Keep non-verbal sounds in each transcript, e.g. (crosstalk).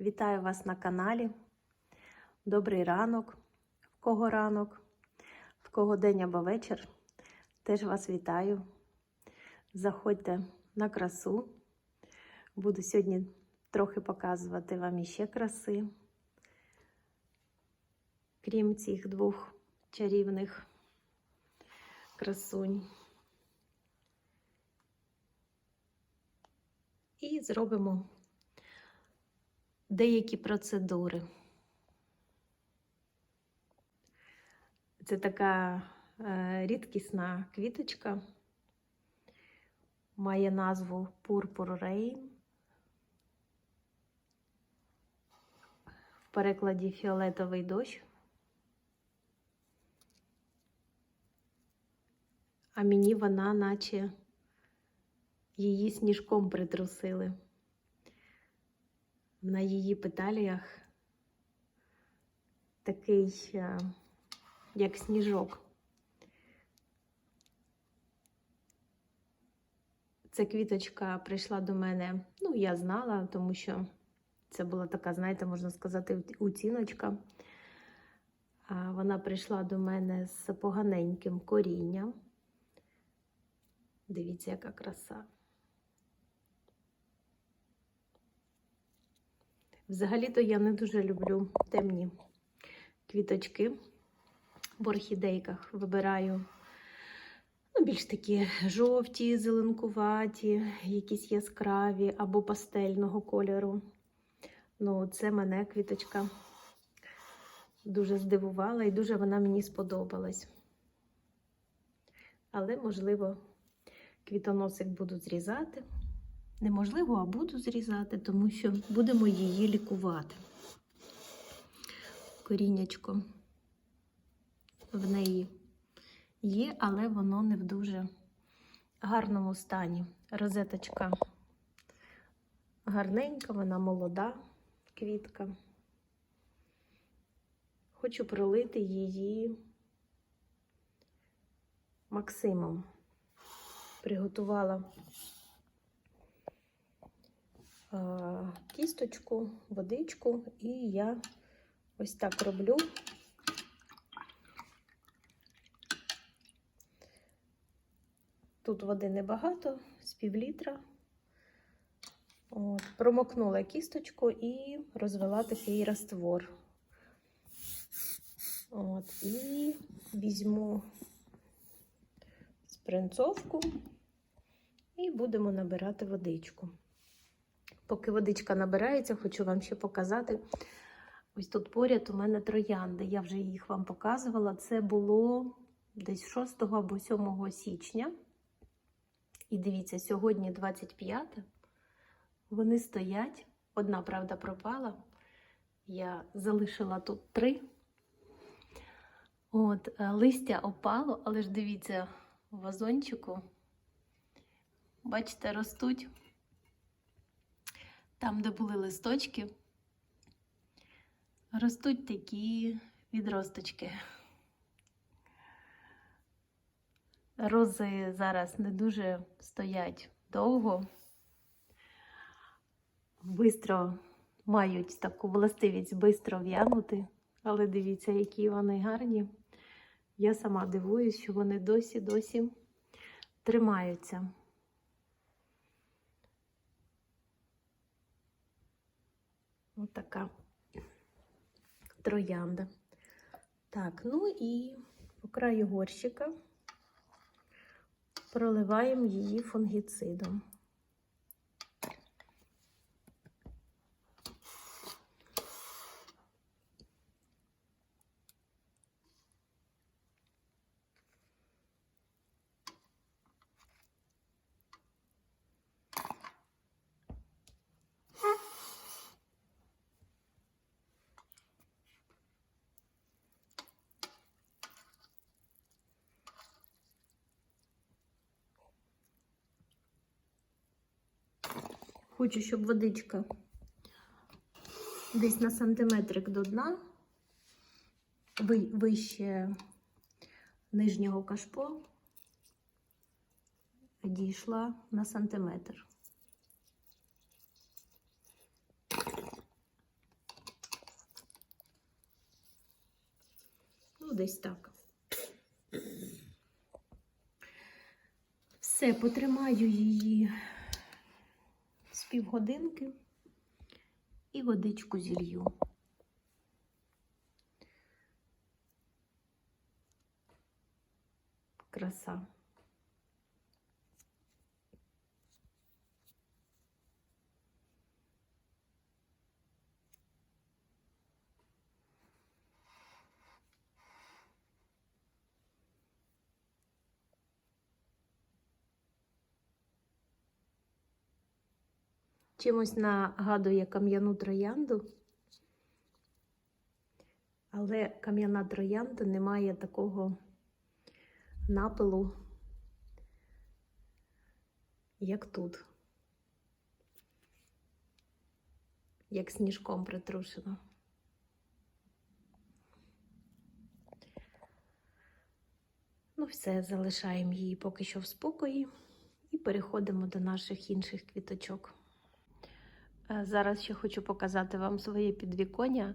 Вітаю вас на каналі. Добрий ранок, в кого ранок, в кого день або вечір. Теж вас вітаю. Заходьте на красу. Буду сьогодні трохи показувати вам іще краси. Крім цих двох чарівних красунь. І зробимо деякі процедури. Це така е, рідкісна квіточка, має назву Purple Rain. В перекладі фіолетовий дощ. А мені вона, наче її сніжком притрусили. На її петаліях такий, е, як сніжок. Ця квіточка прийшла до мене, ну, я знала, тому що це була така, знаєте, можна сказати, оціночка. Вона прийшла до мене з поганеньким корінням. Дивіться, яка краса. Взагалі-то я не дуже люблю темні квіточки в орхідейках. Вибираю ну, більш такі жовті, зеленкуваті, якісь яскраві або пастельного кольору. Ну, це мене квіточка дуже здивувала і дуже вона мені сподобалась. Але, можливо, квітоносик буду зрізати. Неможливо, а буду зрізати, тому що будемо її лікувати. Коріннячко в неї є, але воно не в дуже гарному стані. Розеточка гарненька, вона молода квітка. Хочу пролити її Максимом. Приготувала кісточку, водичку, і я ось так роблю. Тут води небагато, з пів літра. От, Промокнула кісточку і розвела такий раствор. От, І візьму спринцовку і будемо набирати водичку. Поки водичка набирається, хочу вам ще показати. Ось тут поряд у мене троянди. Я вже їх вам показувала. Це було десь 6 або 7 січня. І дивіться, сьогодні 25. Вони стоять. Одна, правда, пропала. Я залишила тут три. От, листя опало, але ж дивіться, в вазончику. Бачите, ростуть. Там, де були листочки, ростуть такі відросточки. Рози зараз не дуже стоять довго, бистро мають таку властивість бистро в'янути, але дивіться, які вони гарні. Я сама дивуюсь, що вони досі-досі тримаються. Ось така троянда. Так, ну і по краю горщика проливаємо її фунгіцидом. Хочу, щоб водичка десь на сантиметрик до дна, вище нижнього кашпо, дійшла на сантиметр. Ну, десь так. Все, потримаю її півгодинки і водичку зілью. Краса. Чимось нагадує кам'яну троянду, але кам'яна троянда не має такого напилу, як тут, як сніжком притрушено. Ну, все, залишаємо її поки що в спокої і переходимо до наших інших квіточок. Е, Зараз ще хочу показати вам своє підвіконня.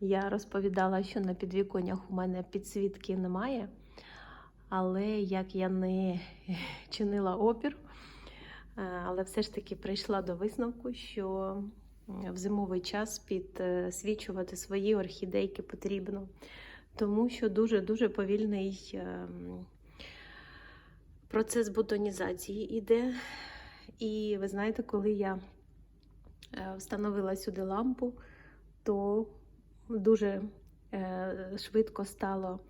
Я розповідала, що на підвіконнях у мене підсвітки немає, але як я не (laughs) чинила опір, е, але все ж таки прийшла до висновку, що в зимовий час підсвічувати свої орхідейки потрібно, тому що дуже-дуже повільний ем, процес бутонізації іде. І ви знаєте, коли я е, встановила сюди лампу, то дуже е, швидко стало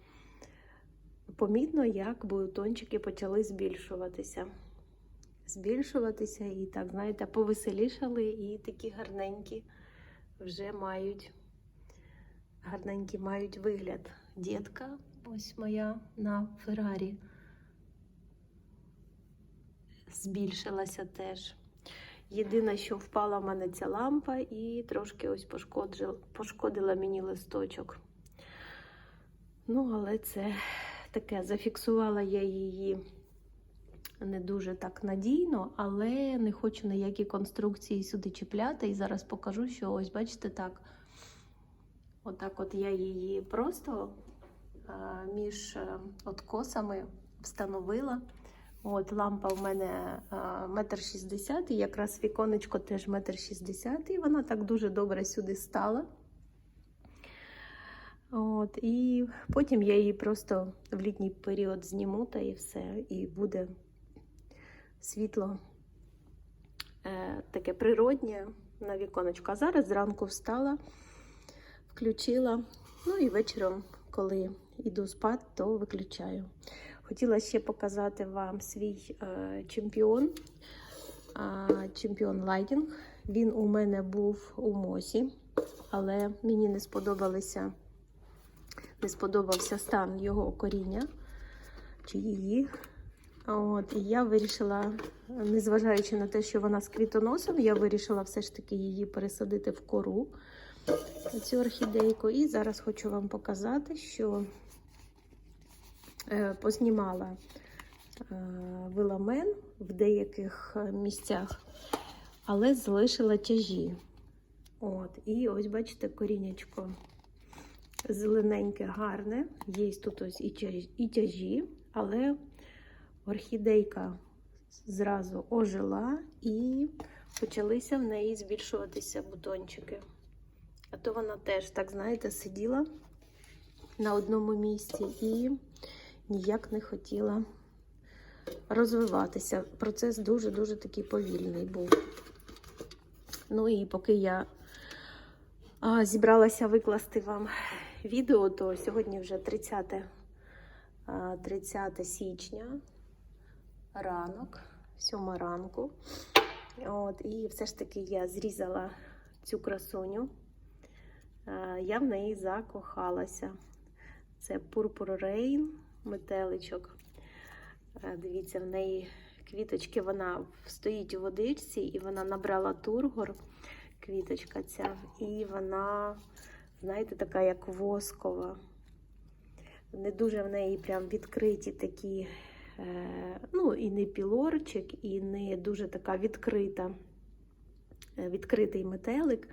помітно, як бутончики почали збільшуватися. Збільшуватися і так, знаєте, повеселішали і такі гарненькі вже мають гарненькі мають вигляд. Дітка, ось моя на Феррарі. Збільшилася теж. Єдине, що впала в мене ця лампа і трошки ось пошкодила, пошкодила мені листочок. Ну, але це таке, зафіксувала я її не дуже так надійно, але не хочу ніякі конструкції сюди чіпляти. І зараз покажу, що ось, бачите, так. Отак от я її просто між а, откосами встановила. От лампа в мене метр шістдесят, і якраз віконечко теж метр шістдесят, і вона так дуже добре сюди стала. От, І потім я її просто в літній період зніму та і все, і буде світло е, таке природнє на віконечко. А зараз зранку встала, включила, ну і вечором, коли йду спати, то виключаю. Хотіла ще показати вам свій е, чемпіон, чемпіон лайдінг. Він у мене був у Мосі, але мені не сподобалися, не сподобався стан його коріння чи її. От, І я вирішила, незважаючи на те, що вона з квітоносом, я вирішила все ж таки її пересадити в кору, цю орхідейку. І зараз хочу вам показати, що познімала е, виламен в деяких місцях, але залишила тяжі. От, І ось, бачите, корінечко зелененьке, гарне. Є тут ось і тяжі, але орхідейка зразу ожила і почалися в неї збільшуватися бутончики. А то вона теж, так знаєте, сиділа на одному місці і ніяк не хотіла розвиватися. Процес дуже-дуже такий повільний був. Ну і поки я а, зібралася викласти вам відео, то сьогодні вже 30, 30 січня, ранок, 7 ранку. От, І все ж таки я зрізала цю красуню. Я в неї закохалася. Це Purple Rain метеличок. Е, Дивіться, в неї квіточки, вона стоїть у водичці, і вона набрала тургор, квіточка ця, і вона, знаєте, така як воскова. Не дуже в неї прям відкриті такі, е, ну, і не пілорчик, і не дуже така відкрита, е, відкритий метелик,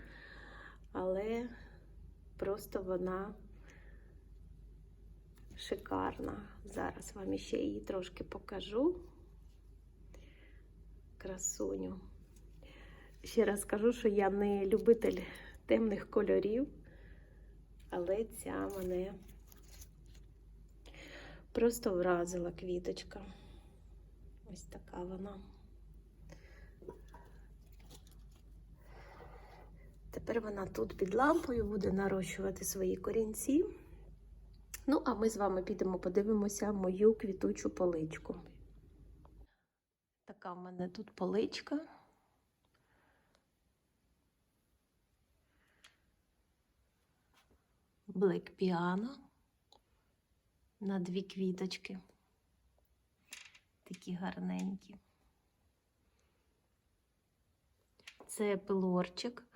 але просто вона шикарна. Зараз вам ще її трошки покажу. Красуню. Ще раз скажу, що я не любитель темних кольорів, але ця мене просто вразила квіточка. Ось така вона. Тепер вона тут під лампою буде нарощувати свої корінці. Ну, а ми з вами підемо подивимося мою квітучу поличку. Така в мене тут поличка. Блек піано на дві квіточки. Такі гарненькі. Це пилорчик.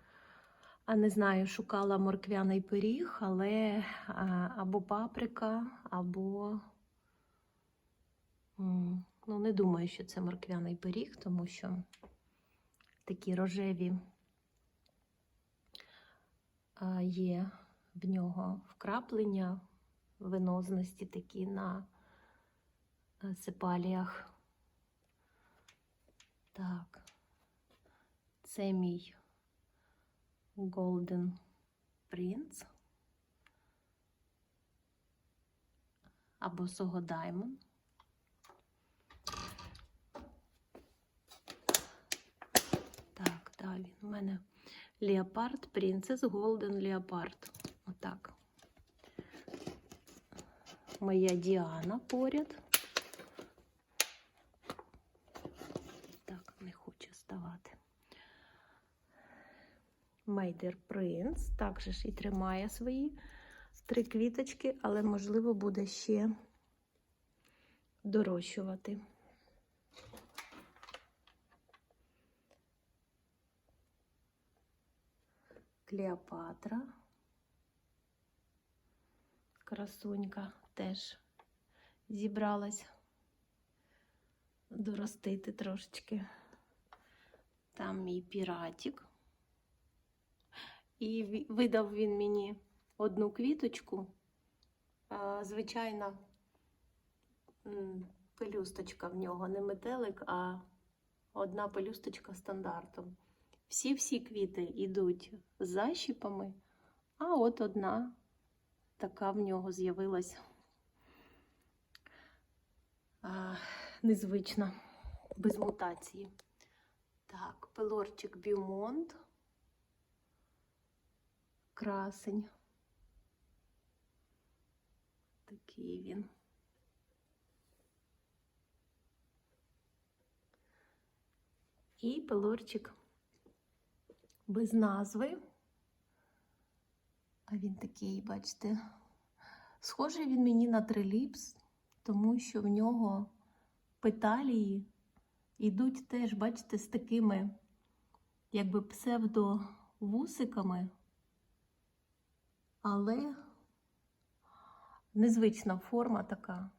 А не знаю, шукала морквяний пиріг, але або паприка, або ну, не думаю, що це морквяний пиріг, тому що такі рожеві є в нього вкраплення венозності такі на е, сепаліях. Так, це мій Golden Prince або Soho Diamond. Так, далі у мене Leopard Princess Golden Leopard. Отак. Моя Діана поряд. Так, не хоче ставати. Мейдер Принц також і тримає свої три квіточки, але, можливо, буде ще дорощувати. Клеопатра. Красунька теж зібралась доростити трошечки. Там мій піратик. І видав він мені одну квіточку. Звичайна пелюсточка в нього, не метелик, а одна пелюсточка стандартом. Всі-всі квіти йдуть з защіпами, а от одна така в нього з'явилась незвична, без мутації. Так, пелорчик Бюмонт. Красень. Такий він. І пелорчик без назви. А він такий, бачите, схожий він мені на триліпс, тому що в нього петалії йдуть теж, бачите, з такими, якби псевдовусиками, але незвична форма така.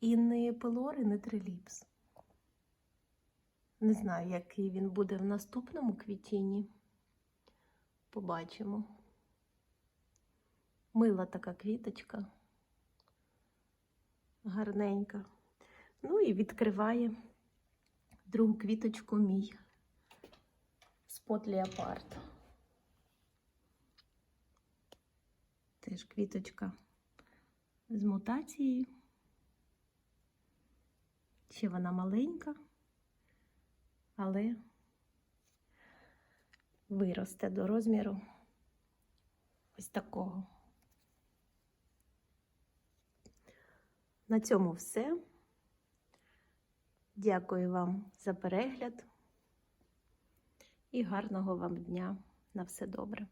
І не пелор, і не триліпс. Не знаю, який він буде в наступному квітінні. Побачимо. Мила така квіточка. Гарненька. Ну і відкриває другу квіточку мій спот леопард. Теж квіточка з мутацією. Ще вона маленька, але виросте до розміру ось такого. На цьому все. Дякую вам за перегляд і гарного вам дня. На все добре.